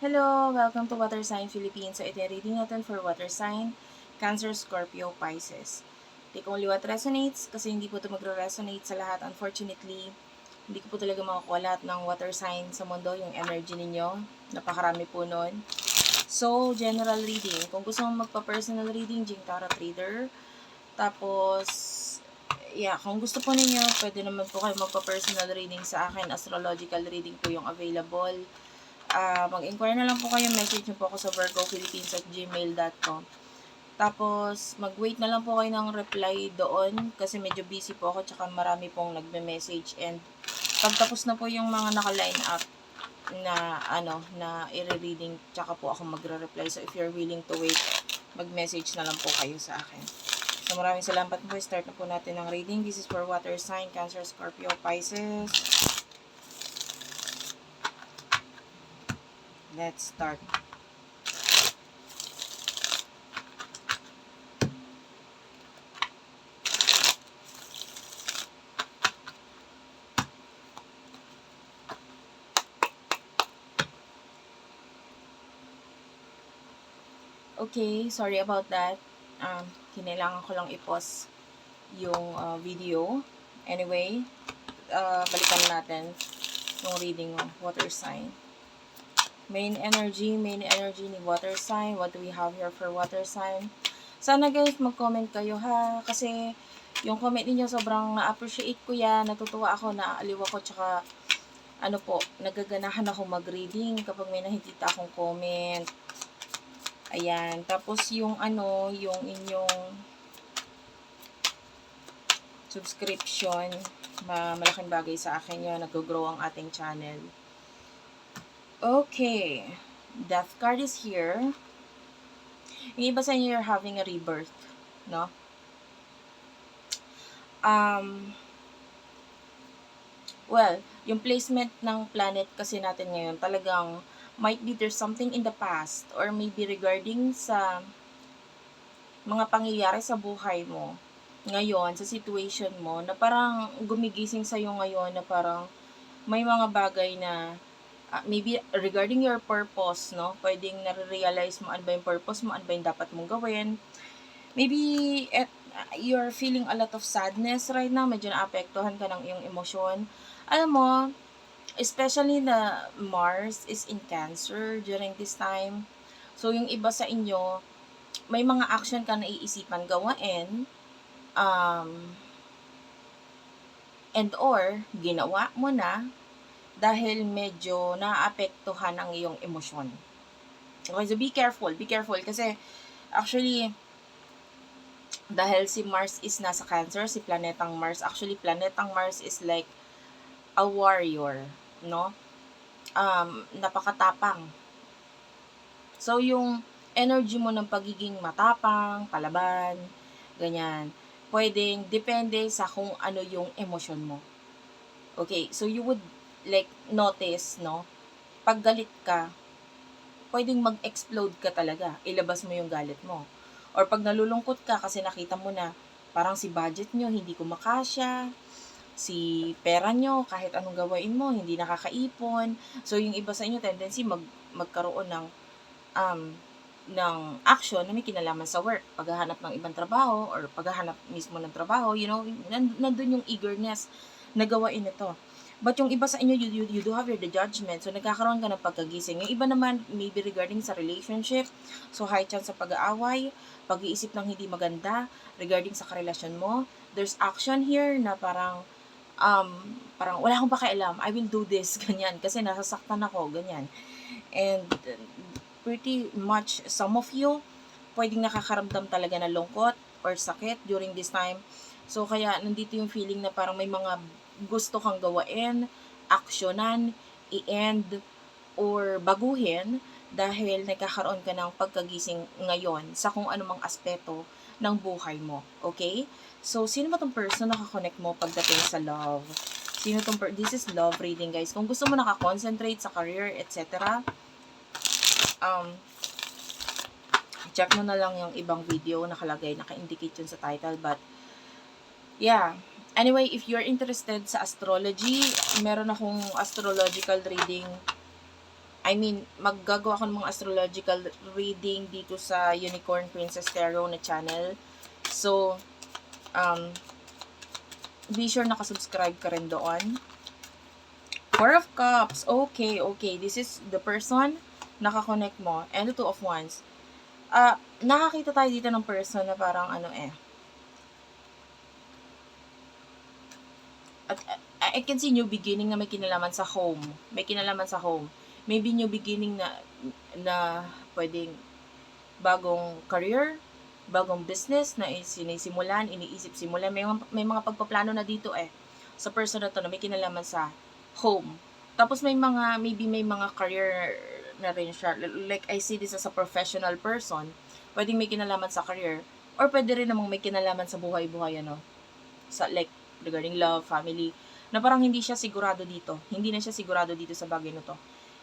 Hello! Welcome to Water Sign Philippines. So, ito yung reading natin for Water Sign, Cancer, Scorpio, Pisces. Take only what resonates kasi hindi po ito magre-resonate sa lahat. Unfortunately, hindi ko po talaga makakuha lahat ng water sign sa mundo, yung energy ninyo. Napakarami po nun. So, general reading. Kung gusto mong magpa-personal reading, Jing Tarot Reader. Tapos, yeah, kung gusto po ninyo, pwede naman po kayo magpa-personal reading sa akin. Astrological reading po yung available. Ah, mag-inquire na lang po kayo. Message nyo po ako sa virgophilippines at gmail.com. Tapos, mag-wait na lang po kayo ng reply doon kasi medyo busy po ako tsaka marami pong nagme-message and pagtapos na po yung mga naka-line up na ano na i-reading tsaka po ako magre-reply. So if you're willing to wait, mag-message na lang po kayo sa akin. So maraming salamat po. Start na po natin ang reading. This is for water sign, Cancer, Scorpio, Pisces. Let's start. Okay, sorry about that. Um, kinailangan ko lang i-pause yung uh, video. Anyway, uh, balikan natin yung reading ng water sign. Main energy, main energy ni water sign. What do we have here for water sign? Sana guys, mag-comment kayo ha. Kasi yung comment niyo sobrang na-appreciate ko yan. Natutuwa ako, naaaliw ako, tsaka ano po, nagaganahan ako mag-reading kapag may nakikita akong comment. Ayan. Tapos yung ano, yung inyong subscription, ma malaking bagay sa akin yun. Nag-grow ang ating channel. Okay. Death card is here. Yung iba sa inyo, you're having a rebirth. No? Um, well, yung placement ng planet kasi natin ngayon, talagang might be there's something in the past or maybe regarding sa mga pangyayari sa buhay mo ngayon, sa situation mo, na parang gumigising sa'yo ngayon na parang may mga bagay na uh, maybe regarding your purpose, no? Pwedeng nare-realize mo ano ba yung purpose mo, ano ba yung dapat mong gawin. Maybe at, you're feeling a lot of sadness right now, medyo naapektuhan ka ng iyong emosyon. Alam mo, especially na Mars is in Cancer during this time. So, yung iba sa inyo, may mga action ka na iisipan gawain, um, and or, ginawa mo na, dahil medyo naapektuhan ang iyong emosyon. Okay, so be careful, be careful, kasi, actually, dahil si Mars is nasa Cancer, si planetang Mars, actually, planetang Mars is like a warrior, no? Um, napakatapang. So, yung energy mo ng pagiging matapang, palaban, ganyan, pwedeng depende sa kung ano yung emosyon mo. Okay, so you would like notice, no? Pag galit ka, pwedeng mag-explode ka talaga. Ilabas mo yung galit mo. Or pag nalulungkot ka kasi nakita mo na parang si budget nyo hindi kumakasya, si pera nyo, kahit anong gawain mo, hindi nakakaipon. So, yung iba sa inyo, tendency mag, magkaroon ng um, ng action na may kinalaman sa work. Paghahanap ng ibang trabaho or paghahanap mismo ng trabaho, you know, nandun yung eagerness na gawain ito. But yung iba sa inyo, you, you, you do have your the judgment. So, nagkakaroon ka ng pagkagising. Yung iba naman, maybe regarding sa relationship. So, high chance sa pag-aaway, pag-iisip ng hindi maganda regarding sa karelasyon mo. There's action here na parang, um, parang wala akong pakialam. I will do this, ganyan. Kasi nasasaktan ako, ganyan. And, pretty much, some of you, pwedeng nakakaramdam talaga ng lungkot or sakit during this time. So, kaya nandito yung feeling na parang may mga gusto kang gawain, aksyonan, i-end, or baguhin dahil nagkakaroon ka ng pagkagising ngayon sa kung anumang aspeto ng buhay mo. Okay? So, sino ba tong person na kakonect mo pagdating sa love? Sino tong per- This is love reading, guys. Kung gusto mo nakakoncentrate sa career, etc., um, check mo na lang yung ibang video nakalagay, naka-indicate yun sa title. But, yeah, Anyway, if you're interested sa astrology, meron akong astrological reading I mean, maggagawa ako ng mga astrological reading dito sa Unicorn Princess Tarot na channel. So, um, be sure nakasubscribe ka rin doon. Four of Cups. Okay, okay. This is the person nakakonect mo. And the Two of Wands. Ah, nakakita tayo dito ng person na parang ano eh. At uh, I can see new beginning na may kinalaman sa home. May kinalaman sa home. Maybe new beginning na na pwedeng bagong career, bagong business na sinisimulan, iniisip simulan. May, may mga pagpaplano na dito eh. Sa person na to na may kinalaman sa home. Tapos may mga, maybe may mga career na rin siya. Like, I see this as a professional person. Pwedeng may kinalaman sa career. Or pwede rin namang may kinalaman sa buhay-buhay, ano. Sa, like, regarding love, family. Na parang hindi siya sigurado dito. Hindi na siya sigurado dito sa bagay na to.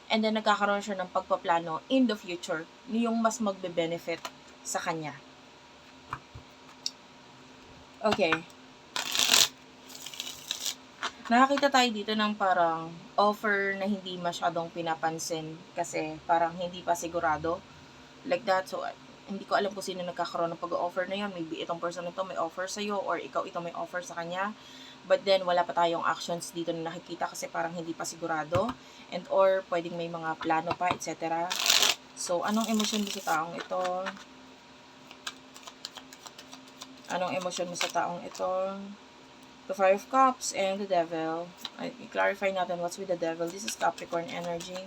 And then, nagkakaroon siya ng pagpaplano in the future. Yung mas magbe-benefit sa kanya. Okay. Nakakita tayo dito ng parang offer na hindi masyadong pinapansin kasi parang hindi pa sigurado. Like that. So, hindi ko alam kung sino nagkakaroon ng pag-offer na yun. Maybe itong person na to may offer sa'yo or ikaw ito may offer sa kanya. But then, wala pa tayong actions dito na nakikita kasi parang hindi pa sigurado. And or, pwedeng may mga plano pa, etc. So, anong emosyon mo sa taong ito? Anong emosyon mo sa taong ito? The Five of Cups and the Devil. I clarify natin what's with the Devil. This is Capricorn energy.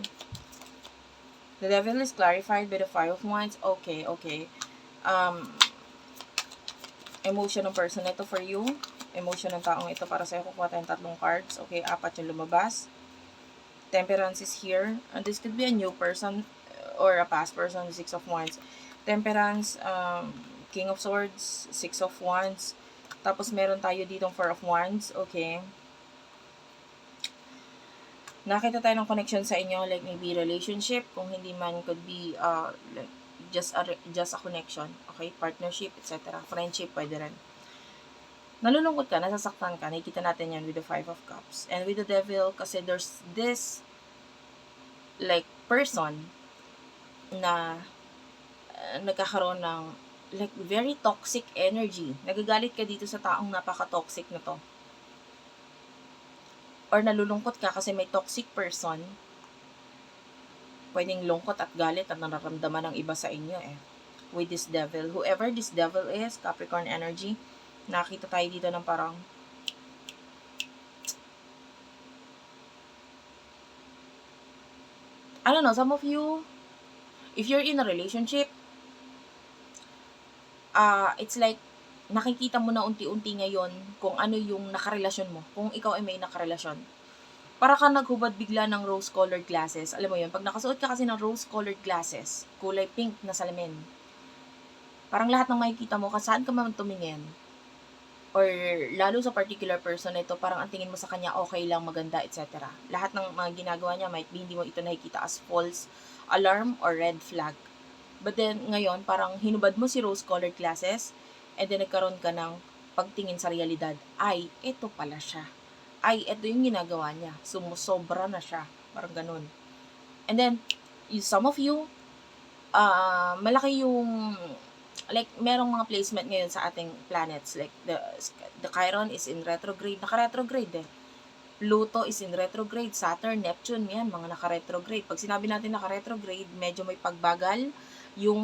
The Devil is clarified by the Five of Wands. Okay, okay. Um, emotion ng person ito for you. Emotion ng taong ito para sa'yo. Kukuha tayong tatlong cards. Okay, apat yung lumabas. Temperance is here. And this could be a new person or a past person. Six of Wands. Temperance, um, King of Swords, Six of Wands. Tapos meron tayo ditong Four of Wands. Okay. Nakita tayo ng connection sa inyo, like maybe relationship, kung hindi man could be uh, like just a, just a connection. Okay, partnership, etc. Friendship, pwede rin. Nalulungkot ka, nasasaktan ka, nakikita natin yan with the Five of Cups. And with the Devil, kasi there's this like person na uh, nagkakaroon ng like very toxic energy. Nagagalit ka dito sa taong napaka-toxic na to. Or nalulungkot ka kasi may toxic person. Pwedeng lungkot at galit at nararamdaman ng iba sa inyo eh. With this devil. Whoever this devil is, Capricorn energy, nakita tayo dito ng parang I don't know, some of you, if you're in a relationship, ah it's like, nakikita mo na unti-unti ngayon kung ano yung nakarelasyon mo. Kung ikaw ay may nakarelasyon. Para ka naghubad bigla ng rose-colored glasses. Alam mo yun, pag nakasuot ka kasi ng rose-colored glasses, kulay pink na salamin, parang lahat ng makikita mo, saan ka man tumingin, or lalo sa particular person na ito, parang ang tingin mo sa kanya, okay lang, maganda, etc. Lahat ng mga ginagawa niya, might be hindi mo ito nakikita as false alarm or red flag. But then, ngayon, parang hinubad mo si rose-colored glasses, and then nagkaroon ka ng pagtingin sa realidad, ay, ito pala siya. Ay, ito yung ginagawa niya. Sumusobra na siya. Parang ganun. And then, some of you, ah malaki yung, like, merong mga placement ngayon sa ating planets. Like, the, the Chiron is in retrograde. Naka-retrograde eh. Pluto is in retrograde. Saturn, Neptune, yan, mga naka-retrograde. Pag sinabi natin naka-retrograde, medyo may pagbagal yung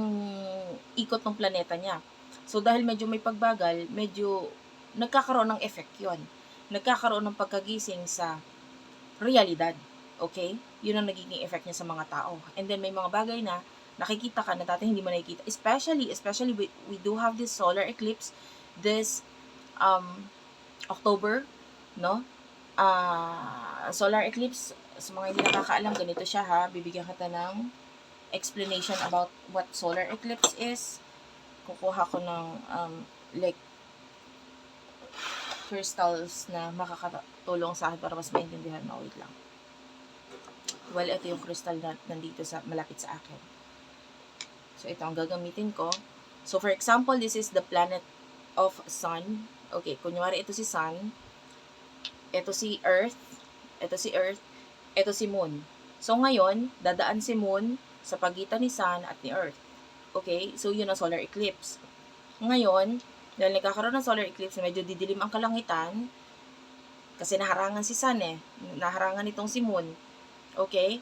ikot ng planeta niya. So, dahil medyo may pagbagal, medyo nagkakaroon ng effect yon Nagkakaroon ng pagkagising sa realidad. Okay? Yun ang nagiging effect niya sa mga tao. And then, may mga bagay na nakikita ka na dati hindi mo nakikita. Especially, especially, we, we do have this solar eclipse this um, October, no? Ah, solar eclipse, sa mga hindi nakakaalam, ganito siya ha. Bibigyan kita ng explanation about what solar eclipse is. Kukuha ko ng um, like crystals na makakatulong sa akin para mas maintindihan mo. Wait lang. Well, ito yung crystal na nandito sa malapit sa akin. So, ito ang gagamitin ko. So, for example, this is the planet of Sun. Okay, kunyari ito si Sun. Ito si Earth. Ito si Earth. Ito si Moon. So, ngayon, dadaan si moon sa pagitan ni sun at ni earth. Okay? So, yun ang solar eclipse. Ngayon, dahil nagkakaroon ng solar eclipse, medyo didilim ang kalangitan, kasi naharangan si sun eh. Naharangan itong si moon. Okay?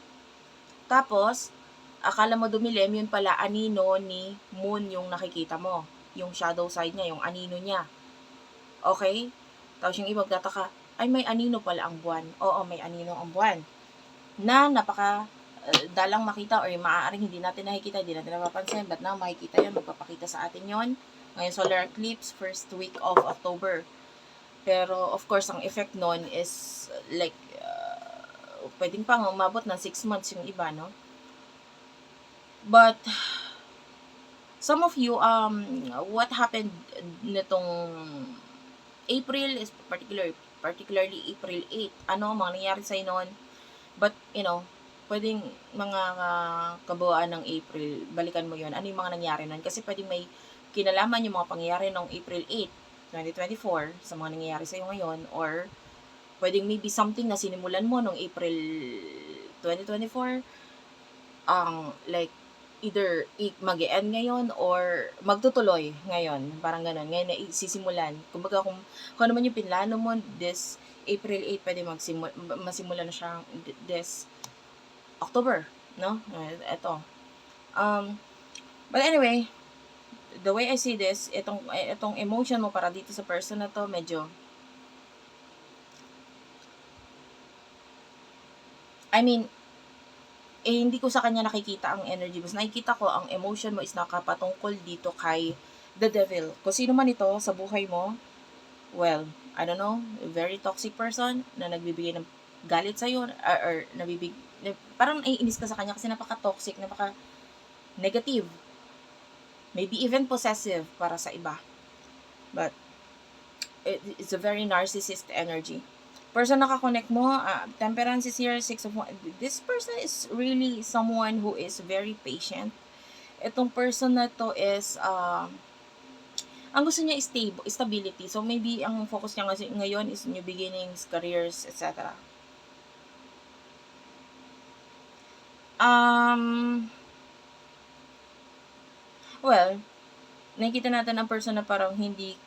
Tapos, akala mo dumilim, yun pala anino ni moon yung nakikita mo. Yung shadow side niya, yung anino niya. Okay? Tapos yung iba magtataka, ay may anino pala ang buwan. Oo, may anino ang buwan. Na napaka uh, dalang makita or maaaring hindi natin nakikita, hindi natin napapansin, but now makikita yan, magpapakita sa atin yon Ngayon, solar eclipse, first week of October. Pero, of course, ang effect nun is like, uh, pwedeng pang umabot ng 6 months yung iba, no? But, some of you, um, what happened nitong April is particular, particularly April 8. Ano, mga nangyari sa'yo noon? But, you know, pwedeng mga uh, kabuuan ng April, balikan mo yon Ano yung mga nangyari noon? Kasi pwedeng may kinalaman yung mga pangyayari noong April 8, 2024 sa mga nangyayari sa'yo ngayon or pwedeng maybe something na sinimulan mo noong April 2024 ang um, like either mag end ngayon or magtutuloy ngayon. Parang ganun. Ngayon na sisimulan. Kumbaga kung, kung ano man yung pinlano mo this April 8, pwede magsimula, masimula na siya this October. No? Ito. Um, but anyway, the way I see this, itong, itong emotion mo para dito sa person na to, medyo I mean, eh, hindi ko sa kanya nakikita ang energy. Mas nakikita ko, ang emotion mo is nakapatungkol dito kay the devil. Kung sino man ito sa buhay mo, well, I don't know, very toxic person na nagbibigay ng galit sa'yo, or, or nabibig, parang naiinis ka sa kanya kasi napaka-toxic, napaka-negative. Maybe even possessive para sa iba. But, it, it's a very narcissist energy person nakakonect mo, uh, temperance is here, six of one. This person is really someone who is very patient. Itong person na to is, uh, ang gusto niya is stable, stability. So, maybe ang focus niya ngayon is new beginnings, careers, etc. Um, well, nakikita natin ang person na parang hindi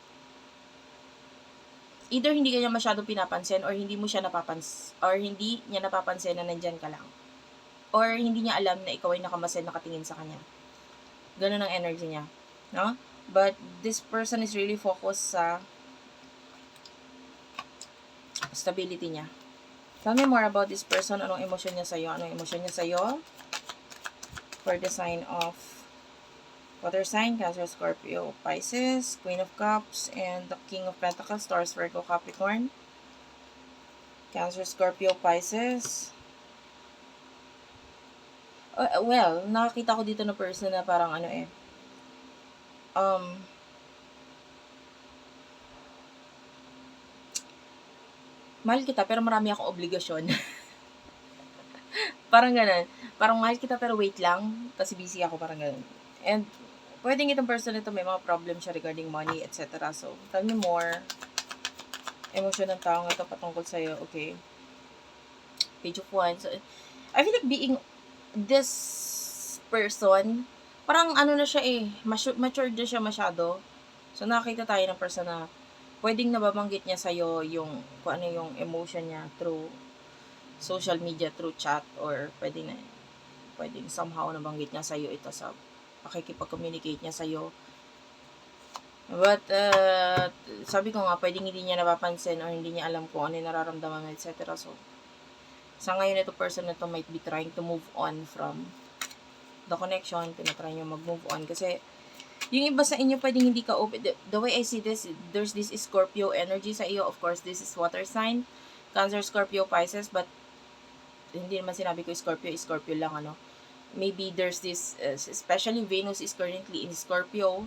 either hindi kanya masyado pinapansin or hindi mo siya napapans or hindi niya napapansin na nandyan ka lang. Or hindi niya alam na ikaw ay nakamasin nakatingin sa kanya. Ganun ang energy niya. No? But this person is really focused sa stability niya. Tell me more about this person. Anong emosyon niya sa'yo? Anong emosyon niya sa'yo? For the sign of Water sign, Cancer, Scorpio, Pisces, Queen of Cups, and the King of Pentacles, Taurus, Virgo, Capricorn. Cancer, Scorpio, Pisces. Uh, well, nakakita ko dito na person na parang ano eh. Um, mahal kita pero marami akong obligasyon. parang ganun. Parang mahal kita pero wait lang. Kasi busy ako, parang ganun. And pwedeng itong person ito may mga problem siya regarding money, etc. So, tell me more. Emosyon ng tao ito patungkol sa'yo. Okay. Page of Wands. So, I feel like being this person, parang ano na siya eh, matured na siya masyado. So, nakakita tayo ng person na pwedeng nababanggit niya sa'yo yung, kung ano yung emotion niya through social media, through chat, or pwedeng na, pwedeng somehow nabanggit niya sa'yo ito sa pakikipag-communicate niya sa'yo. But, uh, sabi ko nga, pwedeng hindi niya napapansin or hindi niya alam kung ano yung nararamdaman etc. So, sa ngayon, ito person na to might be trying to move on from the connection. Tinatry niyo mag-move on. Kasi, yung iba sa inyo, pwedeng hindi ka open. The, the way I see this, there's this Scorpio energy sa iyo. Of course, this is water sign. Cancer, Scorpio, Pisces. But, hindi naman sinabi ko Scorpio, Scorpio lang, ano maybe there's this, uh, especially Venus is currently in Scorpio.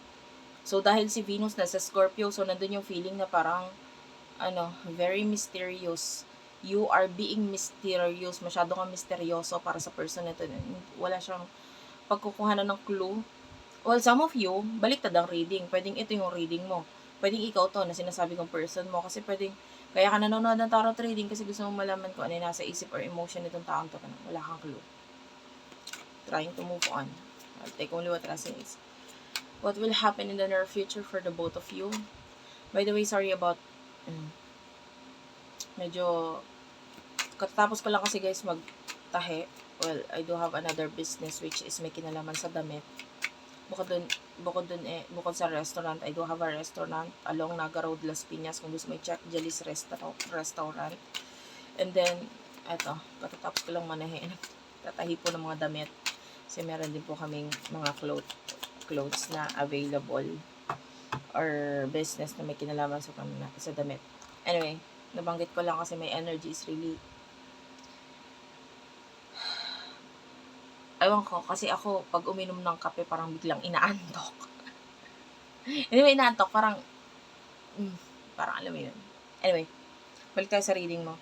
So, dahil si Venus nasa Scorpio, so nandun yung feeling na parang, ano, very mysterious. You are being mysterious. Masyado kang misteryoso para sa person na ito. Wala siyang pagkukuhanan ng clue. Well, some of you, baliktad ang reading. Pwedeng ito yung reading mo. Pwedeng ikaw to na sinasabi kong person mo. Kasi pwedeng Kaya ka nanonood ng tarot reading kasi gusto mo malaman kung ano yung nasa isip or emotion nitong taong to. Wala kang clue. Trying to move on. I'll take only what resonates. What will happen in the near future for the both of you? By the way, sorry about... Mm, medyo... Katatapos ko lang kasi guys magtahe. Well, I do have another business which is may kinalaman sa damit. Bukod dun, bukod dun eh, bukod sa restaurant, I do have a restaurant along Naga Road, Las Piñas. Kung gusto mo i-check, Jelly's Restaurant. restaurant. And then, eto, katatapos ko lang manahin. Tatahi po ng mga damit. Kasi meron din po kaming mga clothes, clothes na available or business na may kinalaman sa, sa damit. Anyway, nabanggit ko lang kasi may energy is really Ewan ko, kasi ako, pag uminom ng kape, parang biglang inaantok. Mo inaantok, parang, mm, parang alam mo yun. Anyway, balik tayo sa reading mo.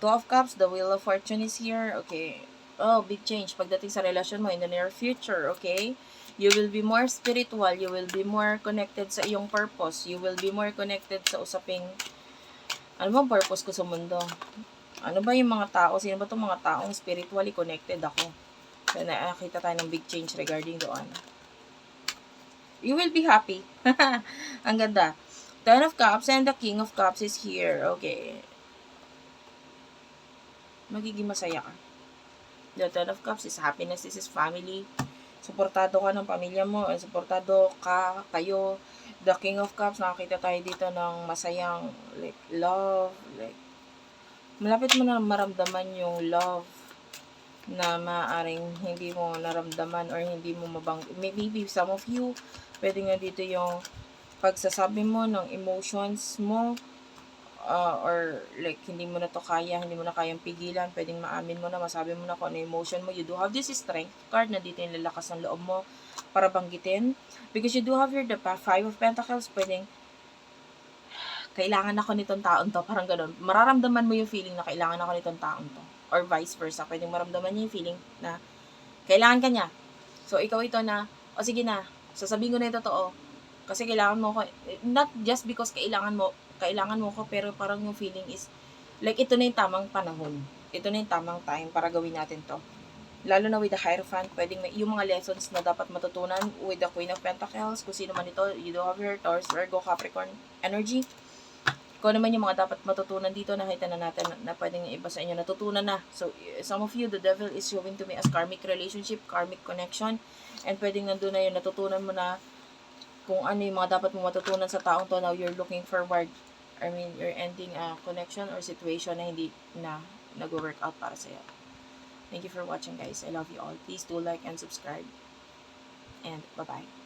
Two of Cups, the Wheel of Fortune is here. Okay. Oh, big change pagdating sa relasyon mo in the near future, okay? You will be more spiritual. You will be more connected sa iyong purpose. You will be more connected sa usaping, ano bang purpose ko sa mundo? Ano ba yung mga tao? Sino ba itong mga taong spiritually connected ako? So, nakita tayo ng big change regarding doon. You will be happy. Ang ganda. Ten of Cups and the King of Cups is here. Okay. Magiging masaya ka. The Ten of Cups is happiness. This is family. Suportado ka ng pamilya mo. and Suportado ka, kayo. The King of Cups, nakakita tayo dito ng masayang like love. Like, malapit mo na maramdaman yung love na maaring hindi mo naramdaman or hindi mo mabang maybe some of you pwede nga dito yung pagsasabi mo ng emotions mo uh, or like hindi mo na to kaya hindi mo na kayang pigilan pwedeng maamin mo na masabi mo na kung ano emotion mo. You do have this strength card na dito yung lalakas ng loob mo para banggitin. Because you do have your the five of pentacles pwedeng kailangan ako nitong taon to. Parang ganun. Mararamdaman mo yung feeling na kailangan ako nitong taon to or vice versa. Pwedeng maramdaman niya yung feeling na kailangan ka niya. So, ikaw ito na, o sige na, sasabihin ko na yung totoo. Kasi kailangan mo ko, not just because kailangan mo, kailangan mo ko, pero parang yung feeling is, like, ito na yung tamang panahon. Ito na yung tamang time para gawin natin to. Lalo na with the Hierophant, pwedeng may, yung mga lessons na dapat matutunan with the Queen of Pentacles, kung sino man ito, you do have your Taurus, Virgo, Capricorn energy kung ano man yung mga dapat matutunan dito, nakita na natin na, na pwedeng iba sa inyo natutunan na. So, some of you, the devil is showing to me as karmic relationship, karmic connection, and pwedeng nandun na yung natutunan mo na kung ano yung mga dapat mo matutunan sa taong to, now you're looking forward. I mean, you're ending a connection or situation na hindi na nag-work out para sa'yo. Thank you for watching, guys. I love you all. Please do like and subscribe. And bye-bye.